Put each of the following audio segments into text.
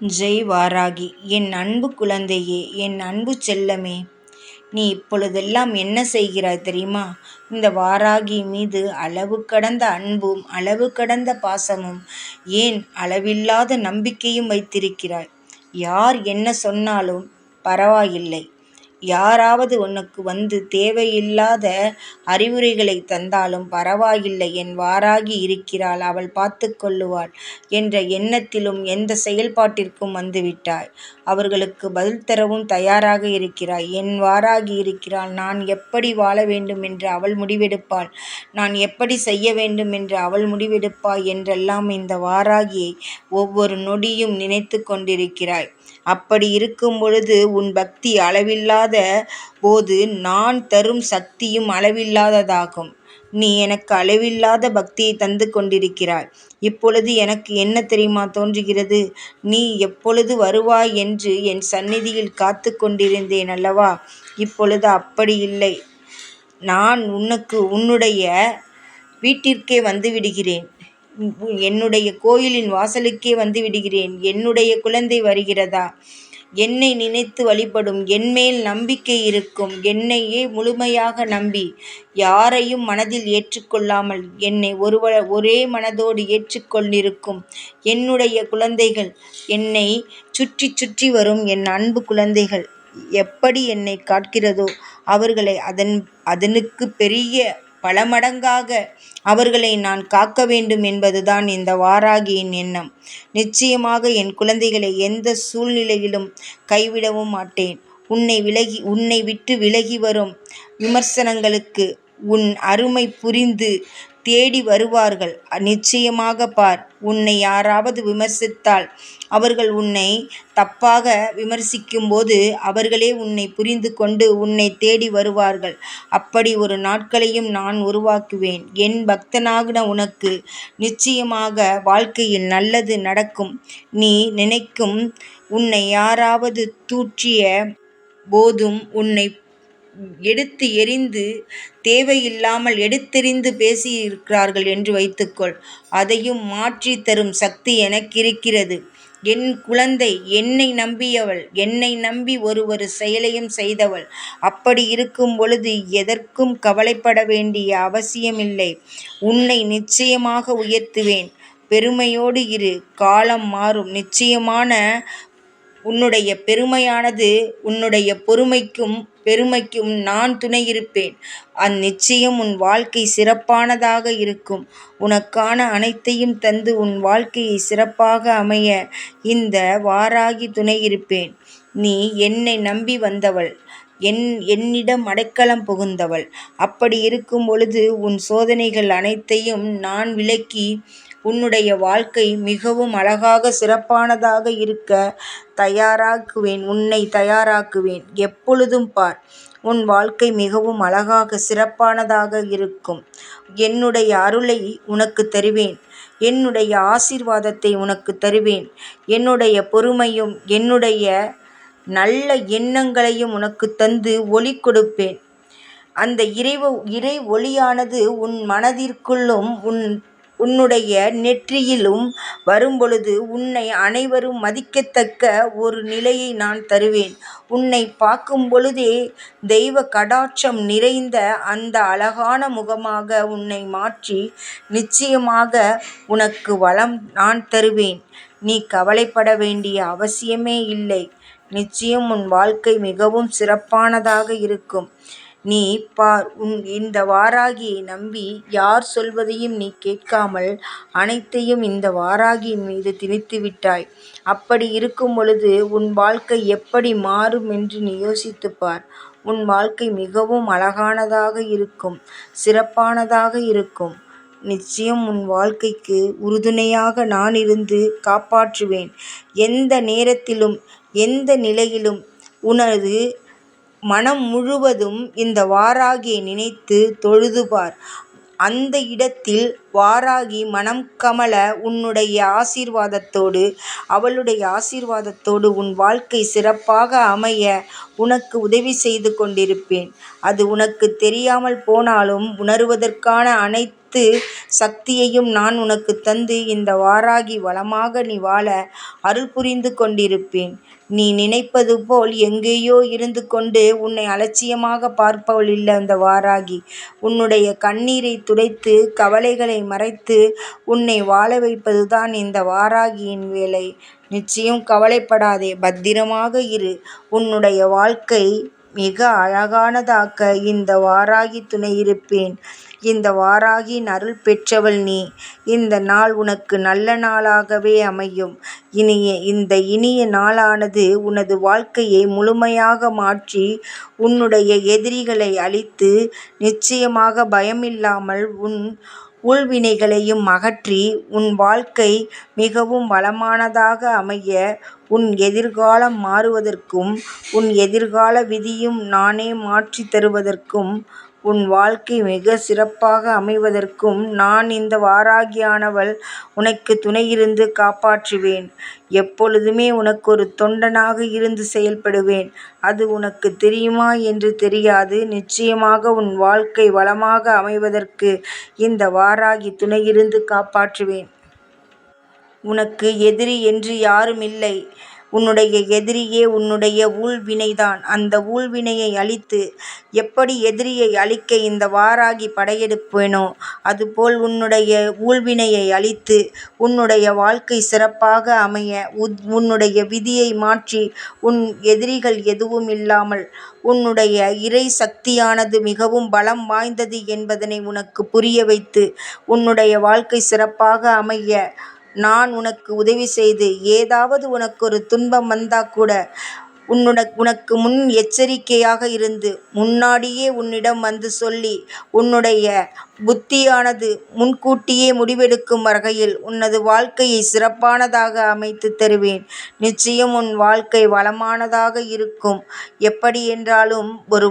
ஜெய் வாராகி என் அன்பு குழந்தையே என் அன்பு செல்லமே. நீ இப்பொழுதெல்லாம் என்ன செய்கிறாய் தெரியுமா? இந்த வாராகி மீது அளவு கடந்த அன்பும் அளவு கடந்த பாசமும் ஏன் அளவில்லாத நம்பிக்கையும் வைத்திருக்கிறாய்? யார் என்ன சொன்னாலும் பரவாயில்லை. யாராவது உனக்கு வந்து தேவையில்லாத அறிவுரைகளை தந்தாலும் பரவாயில்லை என் வாராகி இருக்கிறாள் அவள் பார்த்து கொள்ளுவாள் என்ற எண்ணத்திலும் எந்த செயல்பாட்டிற்கும் வந்துவிட்டாய். அவர்களுக்கு பதில் தரவும் தயாராக இருக்கிறாய். என் வாராகி இருக்கிறாள் நான் எப்படி வாழ வேண்டும் என்று அவள் முடிவெடுப்பாள்? நான் எப்படி செய்ய வேண்டும் என்று அவள் முடிவெடுப்பாய் என்றெல்லாம் இந்த வாராகியை ஒவ்வொரு நொடியும் நினைத்து கொண்டிருக்கிறாய். அப்படி இருக்கும் பொழுது உன் பக்தி அளவில்லாத போது நான் தரும் சக்தியும் அளவில்லாததாகும். நீ எனக்கு அளவில்லாத பக்தியை தந்து கொண்டிருக்கிறாய். இப்பொழுது எனக்கு என்ன தெரியுமா தோன்றுகிறது? நீ எப்பொழுது வருவாய் என்று என் சந்நிதியில் காத்து கொண்டிருந்தேன் அல்லவா? இப்பொழுது அப்படி இல்லை. நான் உனக்கு உன்னுடைய வீட்டிற்கே வந்து விடுகிறேன். என்னுடைய கோயிலின் வாசலுக்கே வந்து விடுகிறேன். என்னுடைய குழந்தை வருகிறதா? என்னை நினைத்து வழிபடும் என்மேல் நம்பிக்கை இருக்கும். என்னையே முழுமையாக நம்பி யாரையும் மனதில் ஏற்றுக்கொள்ளாமல் என்னை ஒருவ ஒரே மனதோடு ஏற்றுக்கொண்டிருக்கும் என்னுடைய குழந்தைகள். என்னை சுற்றி சுற்றி வரும் என் அன்பு குழந்தைகள். எப்படி என்னை காட்கிறதோ அவர்களை அதன் அதனுக்கு பெரிய பல மடங்காக அவர்களை நான் காக்க வேண்டும் என்பதுதான் இந்த வாராகியின் எண்ணம். நிச்சயமாக என் குழந்தைகளை எந்த சூழ்நிலையிலும் கைவிடவும் மாட்டேன். உன்னை விலகி உன்னை விட்டு விலகி வரும் விமர்சனங்களுக்கு உன் அருமை புரிந்து தேடி வருவார்கள். நிச்சயமாக பார் உன்னை யாராவது விமர்சித்தால் அவர்கள் உன்னை தப்பாக விமர்சிக்கும்போது அவர்களே உன்னை புரிந்து கொண்டு உன்னை தேடி வருவார்கள். அப்படி ஒரு நாட்களையும் நான் உருவாக்குவேன். என் பக்தனாகின உனக்கு நிச்சயமாக வாழ்க்கையில் நல்லது நடக்கும். நீ நினைக்கும் உன்னை யாராவது தூற்றிய போதும் உன்னை எடுத்து எறிந்து தேவையில்லாமல் எடுத்தெறிந்து பேசியிருக்கிறார்கள் என்று வைத்துக்கொள். அதையும் மாற்றி தரும் சக்தி எனக்கிருக்கிறது என் குழந்தை என்னை நம்பியவள் என்னை நம்பி ஒரு ஒரு செயலையும் செய்தவள். அப்படி இருக்கும் பொழுது எதற்கும் கவலைப்பட வேண்டிய அவசியமில்லை. உன்னை நிச்சயமாக உயர்த்துவேன். பெருமையோடு இரு. காலம் மாறும். நிச்சயமான உன்னுடைய பெருமையானது உன்னுடைய பொறுமைக்கும் பெருமைக்கும் நான் துணை இருப்பேன். அந்நிச்சயம் உன் வாழ்க்கை சிறப்பானதாக இருக்கும். உனக்கான அனைத்தையும் தந்து உன் வாழ்க்கையை சிறப்பாக அமைய இந்த வாராகி துணை இருப்பேன். நீ என்னை நம்பி வந்தவள். என் என்னிடம் அடைக்கலம் புகுந்தவள். அப்படி இருக்கும் பொழுது உன் சோதனைகள் அனைத்தையும் நான் விலக்கி உன்னுடைய வாழ்க்கை மிகவும் அழகாக சிறப்பானதாக இருக்க தயாராக்குவேன். உன்னை தயாராக்குவேன். எப்பொழுதும் பார் உன் வாழ்க்கை மிகவும் அழகாக சிறப்பானதாக இருக்கும். என்னுடைய அருளை உனக்கு தருவேன். என்னுடைய ஆசீர்வாதத்தை உனக்கு தருவேன். என்னுடைய பொறுமையும் என்னுடைய நல்ல எண்ணங்களையும் உனக்கு தந்து ஒளி கொடுப்பேன். அந்த இறைவ இறை ஒளியானது உன் மனதிற்குள்ளும் உன் உன்னுடைய நெற்றியிலும் வரும்பொழுது உன்னை அனைவரும் மதிக்கத்தக்க ஒரு நிலையை நான் தருவேன். உன்னை பார்க்கும் பொழுதே தெய்வ கடாட்சம் நிறைந்த அந்த அழகான முகமாக உன்னை மாற்றி நிச்சயமாக உனக்கு வளம் நான் தருவேன். நீ கவலைப்பட வேண்டிய அவசியமே இல்லை. நிச்சயம் உன் வாழ்க்கை மிகவும் சிறப்பானதாக இருக்கும். நீ பார் உன் இந்த வாராகியை நம்பி யார் சொல்வதையும் நீ கேட்காமல் அனைத்தையும் இந்த வாராகியின் மீது திணித்து விட்டாய். அப்படி இருக்கும் பொழுது உன் வாழ்க்கை எப்படி மாறும் என்று நீ யோசித்துப் பார். உன் வாழ்க்கை மிகவும் அழகானதாக இருக்கும் சிறப்பானதாக இருக்கும். நிச்சயம் உன் வாழ்க்கைக்கு உறுதுணையாக நான் இருந்து காப்பாற்றுவேன். எந்த நேரத்திலும் எந்த நிலையிலும் உனது மனம் முழுவதும் இந்த வாராகியை நினைத்து தொழுது பார் அந்த இடத்தில் வாராகி மனம் கமல உன்னுடைய ஆசீர்வாதத்தோடு அவளுடைய ஆசீர்வாதத்தோடு உன் வாழ்க்கை சிறப்பாக அமைய உனக்கு உதவி செய்து கொண்டிருப்பேன். அது உனக்கு தெரியாமல் போனாலும் உணருவதற்கான அனைத்து சக்தியையும் நான் உனக்கு தந்து இந்த வாராகி வளமாக நீ வாழ அருள் புரிந்து கொண்டிருப்பேன். நீ நினைப்பது போல் எங்கேயோ இருந்து கொண்டு உன்னை அலட்சியமாக பார்ப்பவள் இல்லை அந்த வாராகி. உன்னுடைய கண்ணீரை துடைத்து கவலைகளை மறைத்து உன்னை வாழ வைப்பதுதான் இந்த வாராகியின் வேலை. நிச்சயம் கவலைப்படாதே பத்திரமாக இரு. உன்னுடைய வாழ்க்கை மிக அழகானதாக்க இந்த வாராகி துணை இருப்பேன் இந்த வாராகியின் அருள் பெற்றவள் நீ. இந்த நாள் உனக்கு நல்ல நாளாகவே அமையும். இனிய இந்த இனிய நாளானது உனது வாழ்க்கையை முழுமையாக மாற்றி உன்னுடைய எதிரிகளை அழித்து நிச்சயமாக பயமில்லாமல் உன் உள்வினைகளையும் அகற்றி உன் வாழ்க்கை மிகவும் வளமானதாக அமைய உன் எதிர்காலம் மாறுவதற்கும் உன் எதிர்கால விதியும் நானே மாற்றித் தருவதற்கும் உன் வாழ்க்கை மிகச் சிறப்பாக அமைவதற்கும் நான் இந்த வாராகியானவள் உனக்கு துணையிருந்து காப்பாற்றுவேன். எப்பொழுதுமே உனக்கொரு தொண்டனாக இருந்து செயல்படுவேன். அது உனக்குத் தெரியுமா என்று தெரியாது. நிச்சயமாக உன் வாழ்க்கை வளமாக அமைவதற்கு இந்த வாராகி துணையிருந்து காப்பாற்றுவேன். உனக்கு எதிரி என்று யாருமில்லை. உன்னுடைய எதிரியே உன்னுடைய ஊழ்வினைதான். அந்த ஊழ்வினையை அழித்து எப்படி எதிரியை அழிக்க இந்த வாராகி படையெடுப்பேனோ அதுபோல் உன்னுடைய ஊழ்வினையை அழித்து உன்னுடைய வாழ்க்கை சிறப்பாக அமைய உன்னுடைய விதியை மாற்றி உன் எதிரிகள் எதுவும் இல்லாமல் உன்னுடைய இறை சக்தியானது மிகவும் பலம் வாய்ந்தது என்பதனை உனக்கு புரிய வைத்து உன்னுடைய வாழ்க்கை சிறப்பாக அமைய நான் உனக்கு உதவி செய்து ஏதாவது உனக்கொரு துன்பம் வந்தா கூட உனக்கு முன் எச்சரிக்கையாக இருந்து முன்னாடியே உன்னிடம் வந்து சொல்லி உன்னுடைய புத்தியானது முன்கூட்டியே முடிவெடுக்கும் வகையில் உனது வாழ்க்கையை சிறப்பானதாக அமைத்து தருவேன். நிச்சயம் உன் வாழ்க்கை வளமானதாக இருக்கும். எப்படி என்றாலும் ஒரு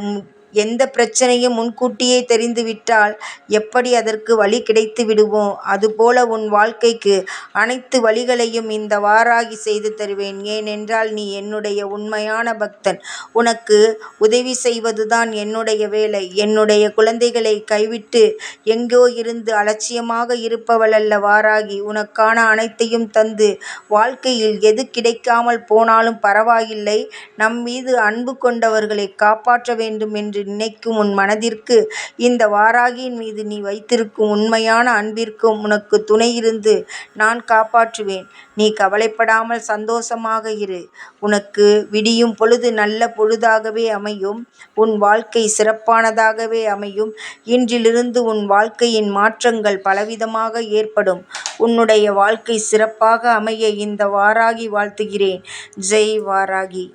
எந்த பிரச்சனையும் முன்கூட்டியே தெரிந்துவிட்டால் எப்படி அதற்கு வழி கிடைத்து விடுவோம் அதுபோல உன் வாழ்க்கைக்கு அனைத்து வழிகளையும் இந்த வாராகி செய்து தருவேன். ஏனென்றால் நீ என்னுடைய உண்மையான பக்தன். உனக்கு உதவி செய்வதுதான் என்னுடைய வேலை. என்னுடைய குழந்தைகளை கைவிட்டு எங்கோ இருந்து அலட்சியமாக இருப்பவளல்ல வாராகி. உனக்கான அனைத்தையும் தந்து வாழ்க்கையில் எது கிடைக்காமல் போனாலும் பரவாயில்லை நம் மீது அன்பு கொண்டவர்களை காப்பாற்ற வேண்டும் என்று நினைக்கும் உன் மனதிற்கு இந்த வாராகியின் மீது நீ வைத்திருக்கும் உண்மையான அன்பிற்கும் உனக்குத் துணையிருந்து நான் காப்பாற்றுவேன். நீ கவலைப்படாமல் சந்தோஷமாக இரு. உனக்கு விடியும் பொழுது நல்ல பொழுதாகவே அமையும். உன் வாழ்க்கை சிறப்பானதாகவே அமையும். இன்றிலிருந்து உன் வாழ்க்கையின் மாற்றங்கள் பலவிதமாக ஏற்படும். உன்னுடைய வாழ்க்கை சிறப்பாக அமைய இந்த வாராகி வாழ்த்துகிறேன். ஜெய் வாராகி.